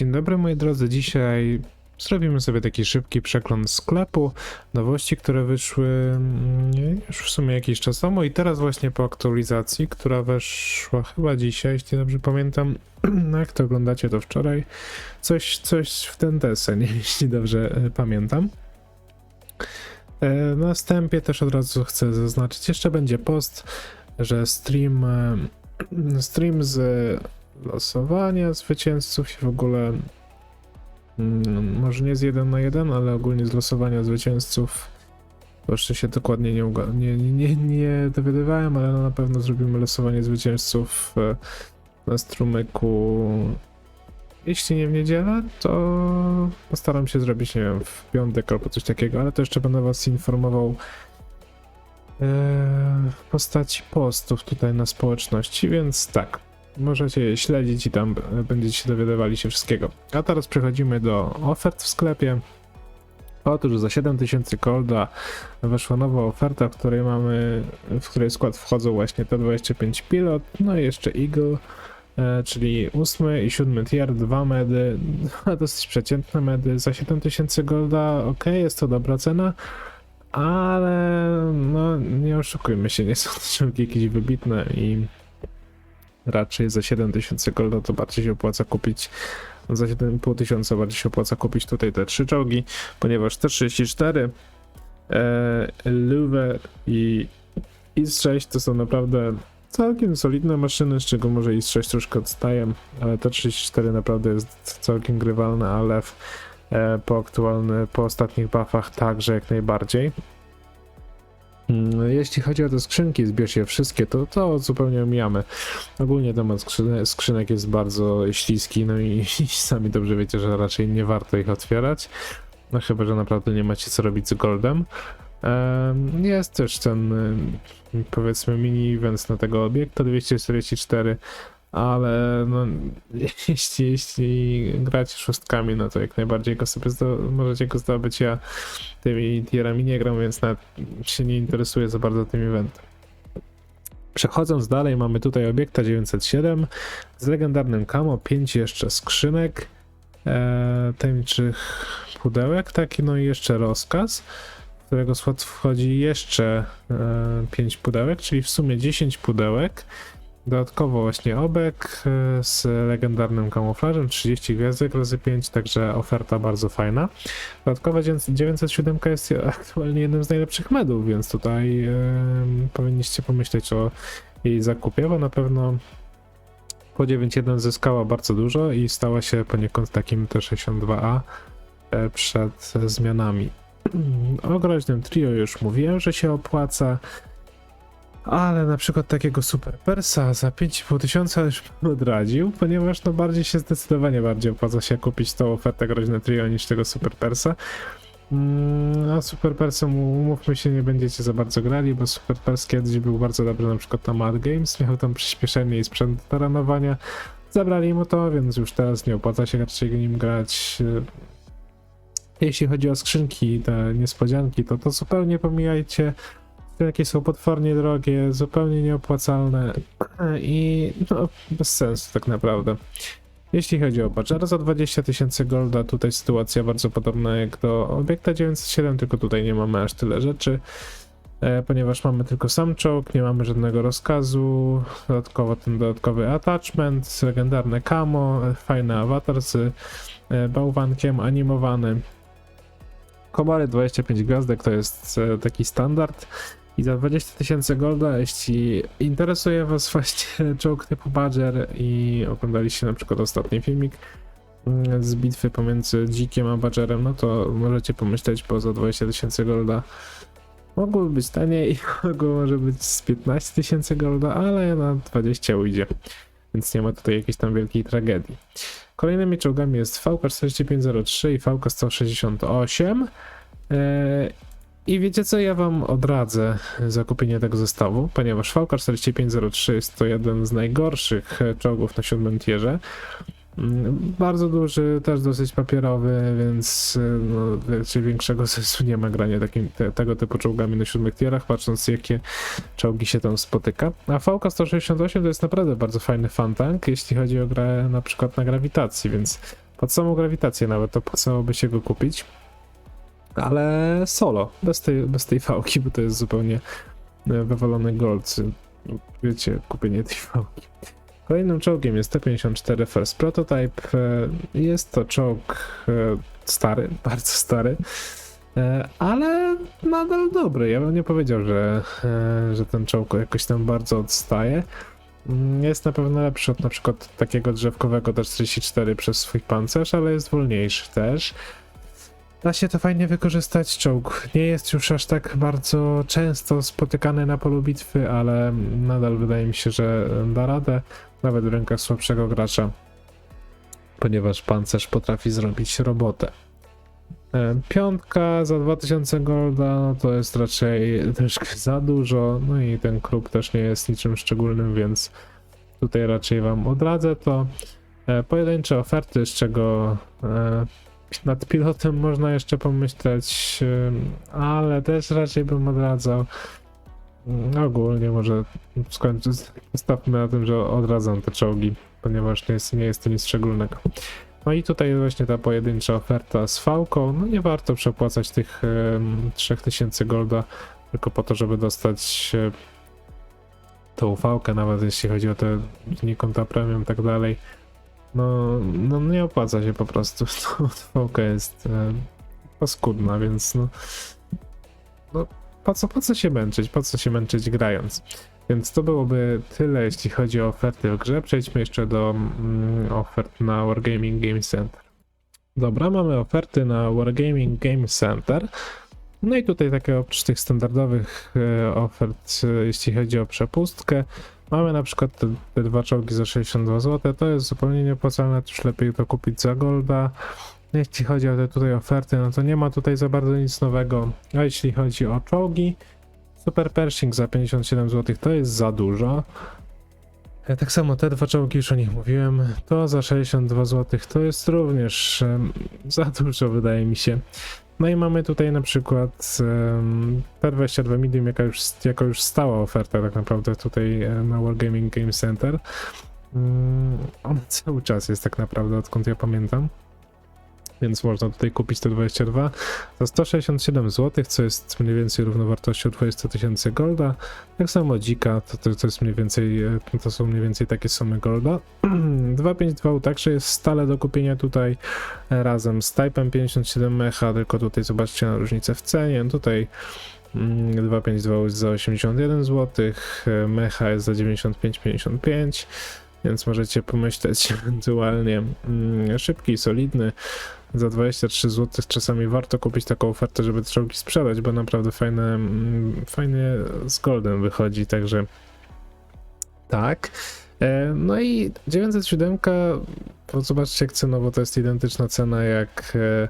Dzień dobry moi drodzy, dzisiaj zrobimy sobie taki szybki przegląd sklepu, nowości, które wyszły mm, już w sumie jakiś czas temu. I teraz właśnie po aktualizacji, która weszła chyba dzisiaj, jeśli dobrze pamiętam, no jak to oglądacie to wczoraj, coś, coś w ten deseń, jeśli dobrze e, pamiętam. E, Na wstępie też od razu chcę zaznaczyć, jeszcze będzie post, że stream, e, stream z losowania zwycięzców i w ogóle mm, może nie z 1 na 1, ale ogólnie z losowania zwycięzców bo jeszcze się dokładnie nie, nie, nie, nie dowiadywałem, ale no na pewno zrobimy losowanie zwycięzców e, na strumyku. Jeśli nie w niedzielę, to postaram się zrobić, nie wiem, w piątek albo coś takiego, ale to jeszcze będę was informował e, w postaci postów tutaj na społeczności, więc tak, możecie śledzić i tam będziecie dowiadywali się wszystkiego. A teraz przechodzimy do ofert w sklepie. Otóż za 7000 golda weszła nowa oferta, w której mamy, w której skład wchodzą właśnie T25 Pilot, no i jeszcze Eagle, e, czyli 8 i 7 tier, dwa medy, dosyć przeciętne medy, za 7000 golda, ok, jest to dobra cena, ale no nie oszukujmy się, nie są to jakieś wybitne i raczej za 7000 golda to bardziej się opłaca kupić za 7,5 tysiąca bardziej się opłaca kupić tutaj te trzy czołgi, ponieważ T34 e, Luwe i IS-6 to są naprawdę całkiem solidne maszyny, z czego może IS-6 troszkę odstaje, ale T34 naprawdę jest całkiem grywalne, ale w, e, po aktualny, po ostatnich buffach także jak najbardziej. Mm, Jeśli chodzi o te skrzynki, zbierz je wszystkie, to to zupełnie omijamy. Ogólnie temat skrzynek, skrzynek jest bardzo śliski, no i, i sami dobrze wiecie, że raczej nie warto ich otwierać. No chyba, że naprawdę nie macie co robić z goldem. Em, Jest też ten powiedzmy mini event na tego obiektu 244, ale no, jeśli, jeśli gracie szóstkami, no to jak najbardziej go sobie możecie go zdobyć. Ja tymi tierami nie gram, więc nawet się nie interesuję za bardzo tym eventem. Przechodząc dalej, mamy tutaj obiekta 907 z legendarnym camo, 5 jeszcze skrzynek, e, tajemniczych pudełek, taki no i jeszcze rozkaz, w którego skład wchodzi jeszcze e, 5 pudełek, czyli w sumie 10 pudełek. Dodatkowo właśnie obek e, z legendarnym kamuflażem, 30 gwiazdek razy 5, także oferta bardzo fajna. Dodatkowo 907 jest aktualnie jednym z najlepszych medów, więc tutaj e, powinniście pomyśleć o jej zakupie, bo na pewno po 9.1 zyskała bardzo dużo i stała się poniekąd takim T62A e, przed zmianami. O groźnym trio już mówiłem, że się opłaca, ale na przykład takiego Super Persa za 5,5 tysiąca już bym odradził, ponieważ no bardziej się zdecydowanie bardziej opłaca się kupić tą ofertę groźne trio niż tego Super Persa. Mm, A Super Persem umówmy się, nie będziecie za bardzo grali, bo Super Pers kiedyś był bardzo dobry na przykład na Mad Games, miał tam przyspieszenie i sprzęt do ranowania. Zabrali mu to, więc już teraz nie opłaca się raczej nim grać. Jeśli chodzi o skrzynki, te niespodzianki, to to zupełnie pomijajcie. Jakie są potwornie drogie, zupełnie nieopłacalne i no, bez sensu tak naprawdę. Jeśli chodzi o Badgera za 20 tysięcy golda, tutaj sytuacja bardzo podobna jak do obiekta 907, tylko tutaj nie mamy aż tyle rzeczy, e, ponieważ mamy tylko sam czołg, nie mamy żadnego rozkazu, dodatkowo ten dodatkowy attachment, legendarne camo, e, fajny awatar z e, bałwankiem animowany. Komory 25 gwiazdek to jest e, taki standard. I za 20 tysięcy golda, jeśli interesuje was właśnie czołg typu Badger i oglądaliście na przykład ostatni filmik mm, z bitwy pomiędzy Dzikiem a Badgerem, no to możecie pomyśleć, bo za 20 tysięcy golda mogłoby być taniej, mogło może być z 15 tysięcy golda, ale na 20 ujdzie, więc nie ma tutaj jakiejś tam wielkiej tragedii. Kolejnymi czołgami jest VK4503 i VK168. I wiecie co, ja wam odradzę zakupienie tego zestawu, ponieważ VK4503 jest to jeden z najgorszych czołgów na siódmym tierze. Mm, Bardzo duży, też dosyć papierowy, więc no, raczej większego sensu nie ma grania takim, te, tego typu czołgami na siódmych tierach, patrząc jakie czołgi się tam spotyka. A VK168 to jest naprawdę bardzo fajny fantank, jeśli chodzi o grę na przykład na grawitacji, więc pod samą grawitację nawet opłacałoby się go kupić. Ale solo, bez tej, bez tej fałki, bo to jest zupełnie e, wywalony gold. Wiecie, kupienie tej fałki. Kolejnym czołgiem jest T-54 First Prototype. E, Jest to czołg e, stary, bardzo stary, ale nadal dobry. Ja bym nie powiedział, że, że ten czołg jakoś tam bardzo odstaje. Mm, Jest na pewno lepszy od na przykład takiego drzewkowego T-44 przez swój pancerz, ale jest wolniejszy też. Da się to fajnie wykorzystać. Czołg nie jest już aż tak bardzo często spotykany na polu bitwy, ale nadal wydaje mi się, że da radę, nawet w rękach słabszego gracza, ponieważ pancerz potrafi zrobić robotę. E, Piątka za 2000 golda no to jest raczej troszkę za dużo, no i ten klub też nie jest niczym szczególnym, więc tutaj raczej wam odradzę to. E, Pojedyncze oferty, z czego e, nad pilotem można jeszcze pomyśleć, ale też raczej bym odradzał. Mm, Ogólnie może skończę, stawmy na tym, że odradzam te czołgi, ponieważ nie jest, nie jest to nic szczególnego. No i tutaj właśnie ta pojedyncza oferta z fałką, no nie warto przepłacać tych ym, 3000 golda tylko po to, żeby dostać e, tą fałkę, nawet jeśli chodzi o te dni konta premium i tak dalej. No, no nie opłaca się po prostu. No, jest e, paskudna, więc no, no po co, po co się męczyć? Po co się męczyć grając? Więc to byłoby tyle, jeśli chodzi o oferty w grze. Przejdźmy jeszcze do mm, ofert na Wargaming Game Center. Dobra, mamy oferty na Wargaming Game Center. No i tutaj takie oprócz tych standardowych e, ofert, e, jeśli chodzi o przepustkę, mamy na przykład te, te dwa czołgi za 62 zł, to jest zupełnie nieopłacalne, już lepiej to kupić za golda. Jeśli chodzi o te tutaj oferty, no to nie ma tutaj za bardzo nic nowego. A jeśli chodzi o czołgi, Super Pershing za 57 zł to jest za dużo. E, Tak samo te dwa czołgi, już o nich mówiłem, to za 62 zł to jest również za dużo wydaje mi się. No i mamy tutaj na przykład um, P22 Medium, jaka już, jako już stała oferta tak naprawdę tutaj e, na Wargaming Game Center. Mm, on cały czas jest tak naprawdę, odkąd ja pamiętam. Więc można tutaj kupić te 22 za 167 zł, co jest mniej więcej równowartością 20 tysięcy golda. Tak samo dzika, to, to, to jest mniej więcej, e, to są mniej więcej takie same golda. 252 także jest stale do kupienia tutaj e, razem z Typem 57 mecha, tylko tutaj zobaczcie na różnicę w cenie. Tutaj mm, 252 jest za 81 zł, e, mecha jest za 95,55 więc możecie pomyśleć ewentualnie mm, szybki, solidny. Za 23 zł czasami warto kupić taką ofertę, żeby te czołgi sprzedać, bo naprawdę fajne, mm, fajnie z goldem wychodzi, także tak. E, No i 907, bo zobaczcie jak cenowo to jest identyczna cena jak, e,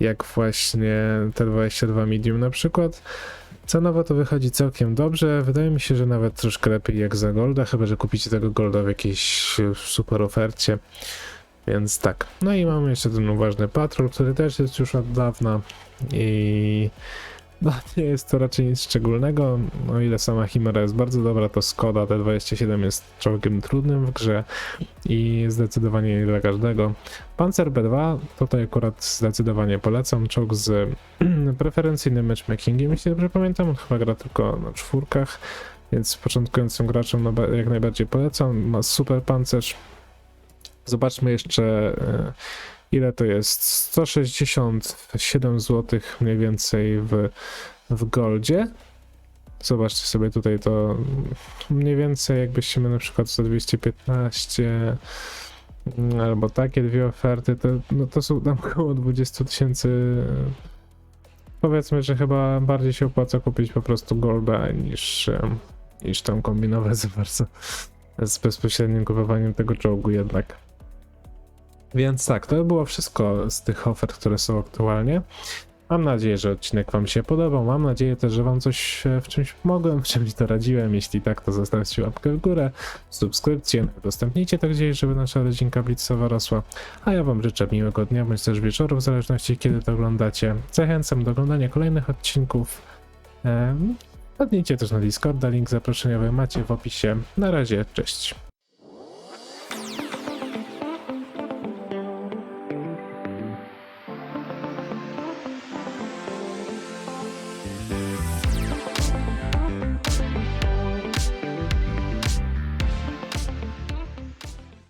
jak właśnie te 22 medium na przykład. Cenowo to wychodzi całkiem dobrze. Wydaje mi się, że nawet troszkę lepiej jak za Golda, chyba że kupicie tego Golda w jakiejś e, super ofercie. Więc tak. No i mamy jeszcze ten uważny patrol, który też jest już od dawna i no, nie jest to raczej nic szczególnego. O ile sama Chimera jest bardzo dobra, to Skoda T27 jest czołgiem trudnym w grze i zdecydowanie nie dla każdego. Panzer B2 tutaj akurat zdecydowanie polecam. Czołg z preferencyjnym matchmakingiem, jeśli dobrze pamiętam. Chyba gra tylko na czwórkach, więc początkującym graczom jak najbardziej polecam. Ma super pancerz. Zobaczmy jeszcze e, ile to jest. 167 zł mniej więcej w, w goldzie. Zobaczcie sobie tutaj to mniej więcej jakbyście mieli na przykład za 215 mm, albo takie dwie oferty, to, no to są tam około 20 tysięcy. Powiedzmy, że chyba bardziej się opłaca kupić po prostu golda niż, niż tam kombinować za bardzo z bezpośrednim kupowaniem tego czołgu jednak. Więc tak, to było wszystko z tych ofert, które są aktualnie. Mam nadzieję, że odcinek Wam się podobał. Mam nadzieję też, że Wam coś e, w czymś pomogłem, w czymś doradziłem. Jeśli tak, to zostawcie łapkę w górę, subskrypcję, udostępnijcie to gdzieś, żeby nasza rodzinka blitzowa rosła. A ja Wam życzę miłego dnia, bądź też wieczoru, w zależności kiedy to oglądacie. Zachęcam do oglądania kolejnych odcinków. Ehm, Wpadnijcie też na Discorda, link zaproszeniowy macie w opisie. Na razie, cześć.